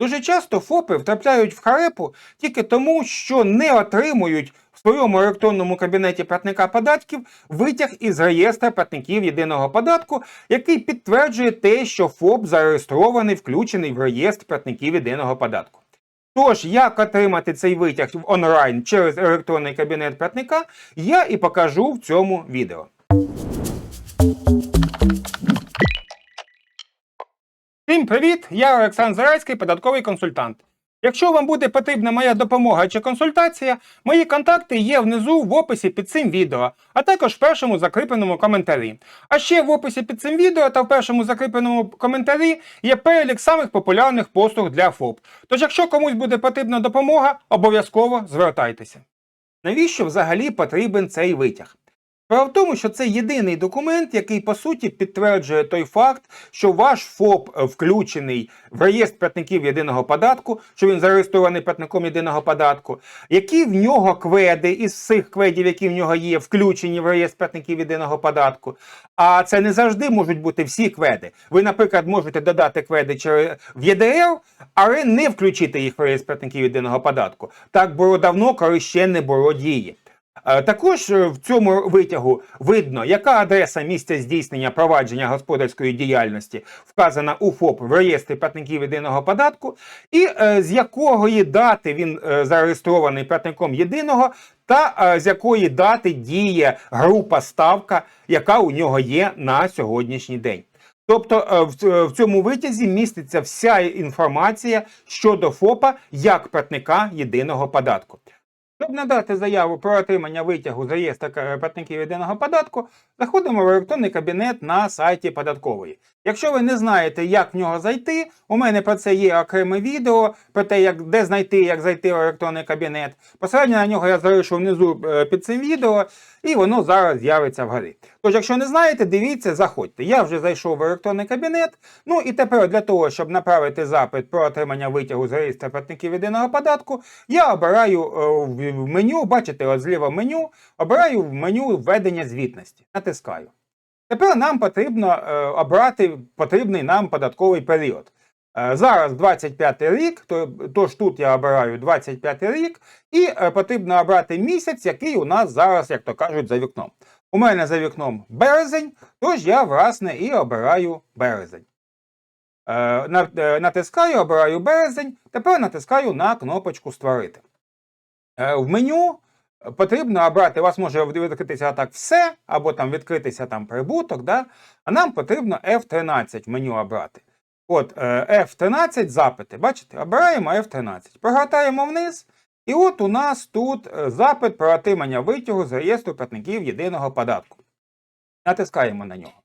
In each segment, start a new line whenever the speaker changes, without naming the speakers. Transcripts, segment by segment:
Дуже часто ФОПи втрапляють в харепу тільки тому, що не отримують в своєму електронному кабінеті платника податків витяг із реєстра платників єдиного податку, який підтверджує те, що ФОП зареєстрований, включений в реєстр платників єдиного податку. Тож, як отримати цей витяг онлайн через електронний кабінет платника, я і покажу в цьому відео. Всім привіт! Я Олександр Зарайський, податковий консультант. Якщо вам буде потрібна моя допомога чи консультація, мої контакти є внизу в описі під цим відео, а також в першому закріпленому коментарі. А ще в описі під цим відео та в першому закріпленому коментарі є перелік самих популярних послуг для ФОП. Тож, якщо комусь буде потрібна допомога, обов'язково звертайтеся. Навіщо взагалі потрібен цей витяг? Справа в тому, що це єдиний документ, який по суті підтверджує той факт, що ваш ФОП е, включений в реєстр платників єдиного податку, що він зареєстрований платником єдиного податку, які в нього кведи із всіх кведів, які в нього є, включені в реєстр платників єдиного податку. А це не завжди можуть бути всі кведи. Ви, наприклад, можете додати кведи через в ЄДР, але не включити їх в реєстр платників єдиного податку. Так було давно, коли ще не було дії. Е, Також е, в цьому витягу видно, яка адреса місця здійснення провадження господарської діяльності вказана у ФОП в реєстрі платників єдиного податку, і е, з якої дати він зареєстрований платником єдиного, та з якої дати діє група ставка, яка у нього є на сьогоднішній день. Тобто в цьому витязі міститься вся інформація щодо ФОПа як платника єдиного податку. Щоб надати заяву про отримання витягу з реєстра платників єдиного податку, заходимо в електронний кабінет на сайті податкової. Якщо ви не знаєте, як в нього зайти, у мене про це є окреме відео про те, як де знайти, як зайти в електронний кабінет. Посилання на нього я залишу внизу е, під цим відео, і воно зараз з'явиться вгорі. Тож, якщо не знаєте, дивіться, заходьте. Я вже зайшов в електронний кабінет. Ну і тепер для того, щоб направити запит про отримання витягу з реєстру платників єдиного податку, я обираю е, в меню, бачите, от зліва меню, обираю в меню введення звітності. Натискаю. Тепер нам потрібно е, обрати потрібний нам податковий період. Е, Зараз 25 рік, то- тож тут я обираю 25 рік, і потрібно обрати місяць, який у нас зараз, як то кажуть, за вікном. У мене за вікном березень, тож я, власне, і обираю березень. Е, е, Натискаю, обираю березень, тепер натискаю на кнопочку Створити. Е, В меню потрібно обрати, у вас може відкритися так все, або там відкритися там прибуток, да? а нам потрібно F13 в меню обрати. От е, F13 запити. Бачите, обираємо F13. Прогортаємо вниз, і от у нас тут е, запит про отримання витягу з реєстру платників єдиного податку. Натискаємо на нього.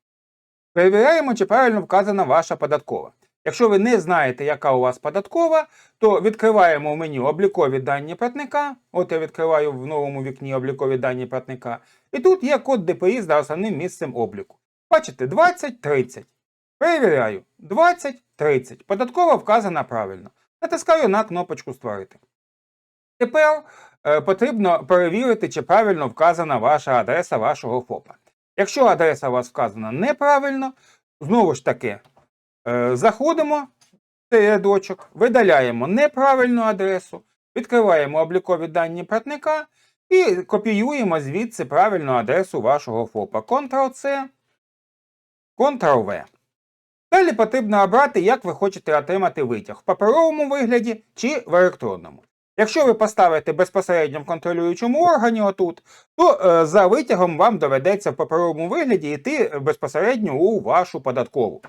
Перевіряємо, чи правильно вказана ваша податкова. Якщо ви не знаєте, яка у вас податкова, то відкриваємо в меню облікові дані платника. От я відкриваю в новому вікні облікові дані платника. І тут є код ДПІ за основним місцем обліку. Бачите, 2030. Перевіряю. 2030. Податкова вказана правильно. Натискаю на кнопочку Створити. Тепер е, потрібно перевірити, чи правильно вказана ваша адреса вашого ФОПа. Якщо адреса у вас вказана неправильно, знову ж таки, е, заходимо в цей рядочок, видаляємо неправильну адресу, відкриваємо облікові дані платника і копіюємо звідси правильну адресу вашого ФОПа. Ctrl-C, Ctrl-V. Далі потрібно обрати, як ви хочете отримати витяг в паперовому вигляді чи в електронному. Якщо ви поставите безпосередньо в контролюючому органі отут, то е, за витягом вам доведеться в паперовому вигляді йти безпосередньо у вашу податкову.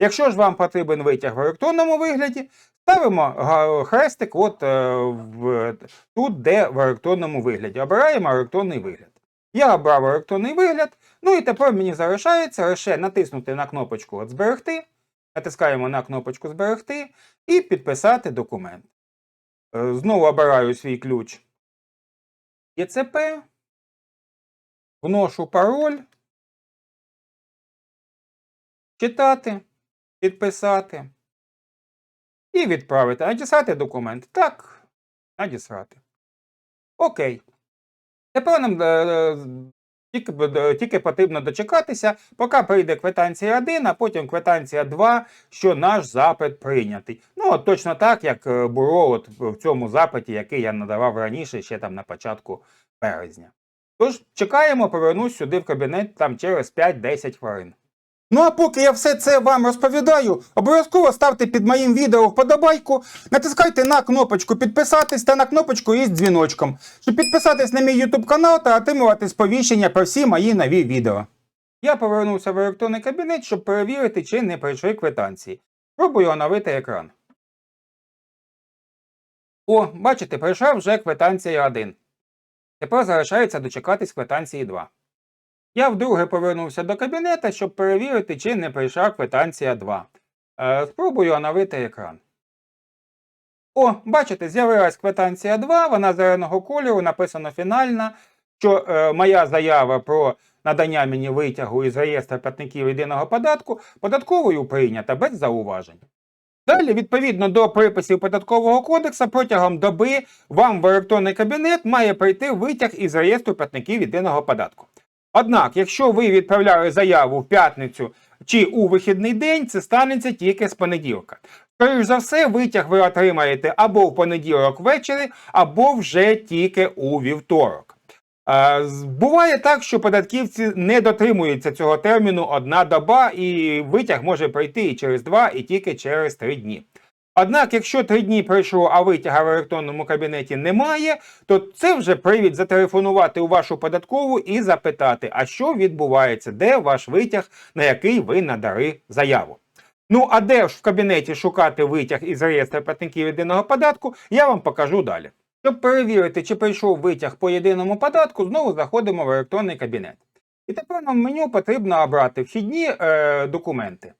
Якщо ж вам потрібен витяг в електронному вигляді, ставимо хрестик от, е, в, тут, де в електронному вигляді. Обираємо електронний вигляд. Я обрав електронний вигляд, ну і тепер мені залишається лише натиснути на кнопочку от Зберегти, натискаємо на кнопочку Зберегти і підписати документ. Е, Знову обираю свій ключ ЄЦП, вношу пароль, читати, підписати і відправити. Надіслати документ. Так, надіслати. Окей. Тепер нам е, е, Тільки, тільки потрібно дочекатися, поки прийде квитанція 1, а потім квитанція 2, що наш запит прийнятий. Ну, от точно так, як е, було от в цьому запиті, який я надавав раніше, ще там на початку березня. Тож чекаємо, повернусь сюди в кабінет там через 5-10 хвилин. Ну а поки я все це вам розповідаю, обов'язково ставте під моїм відео вподобайку, натискайте на кнопочку підписатись та на кнопочку із дзвіночком, щоб підписатись на мій YouTube канал та отримувати сповіщення про всі мої нові відео. Я повернувся в електронний кабінет, щоб перевірити, чи не прийшли квитанції. Пробую оновити екран. О, бачите, прийшла вже квитанція 1. Тепер залишається дочекатись квитанції 2. Я вдруге повернувся до кабінета, щоб перевірити, чи не прийшла квитанція 2. Е, спробую оновити екран. О, бачите, з'явилась квитанція 2, вона зеленого кольору, написано фінальна, що е, моя заява про надання мені витягу із реєстру платників єдиного податку податковою прийнята без зауважень. Далі, відповідно до приписів податкового кодексу, протягом доби вам в електронний кабінет має прийти витяг із реєстру платників єдиного податку. Однак, якщо ви відправляли заяву в п'ятницю чи у вихідний день, це станеться тільки з понеділка. Скоріш за все, витяг ви отримаєте або в понеділок ввечері, або вже тільки у вівторок. Е, Буває так, що податківці не дотримуються цього терміну одна доба, і витяг може прийти і через два, і тільки через три дні. Однак, якщо три дні пройшло, а витяга в електронному кабінеті немає, то це вже привід зателефонувати у вашу податкову і запитати, а що відбувається, де ваш витяг, на який ви надали заяву. Ну а де ж в кабінеті шукати витяг із реєстру платників єдиного податку, я вам покажу далі. Щоб перевірити, чи прийшов витяг по єдиному податку, знову заходимо в електронний кабінет. І тепер нам в меню потрібно обрати вхідні е, документи.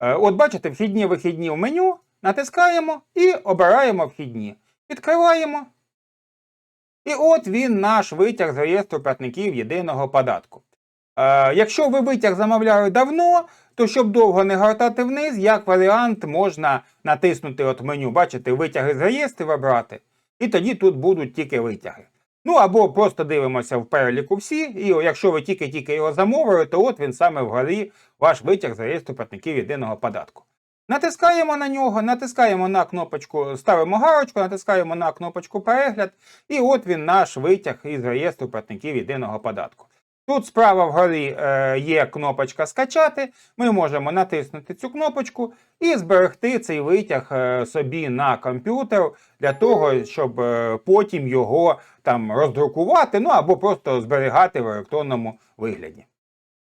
Е, от бачите, вхідні вихідні в меню, натискаємо і обираємо вхідні. Відкриваємо. І от він наш витяг з реєстру платників єдиного податку. Е, якщо ви витяг замовляли давно, то щоб довго не гортати вниз, як варіант можна натиснути от меню, бачите, витяги з реєстрів обрати, і тоді тут будуть тільки витяги. Ну або просто дивимося в переліку всі, і якщо ви тільки-тільки його замовили, то от він саме вгорі ваш витяг з реєстру платників єдиного податку. Натискаємо на нього, натискаємо на кнопочку, ставимо галочку, натискаємо на кнопочку перегляд, і от він наш витяг із реєстру платників єдиного податку. Тут справа вгорі е, є кнопочка скачати. Ми можемо натиснути цю кнопочку і зберегти цей витяг е, собі на комп'ютер для того, щоб е, потім його там роздрукувати, ну або просто зберігати в електронному вигляді.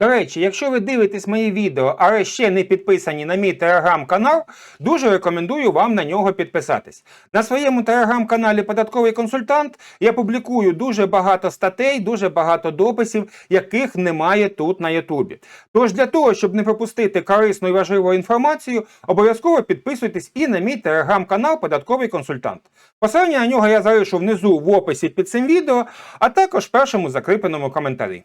До речі, якщо ви дивитесь мої відео, але ще не підписані на мій телеграм-канал, дуже рекомендую вам на нього підписатись. На своєму телеграм-каналі Податковий консультант я публікую дуже багато статей, дуже багато дописів, яких немає тут на Ютубі. Тож для того, щоб не пропустити корисну і важливу інформацію, обов'язково підписуйтесь і на мій телеграм-канал Податковий консультант. Посилання на нього я залишу внизу в описі під цим відео, а також в першому закріпленому коментарі.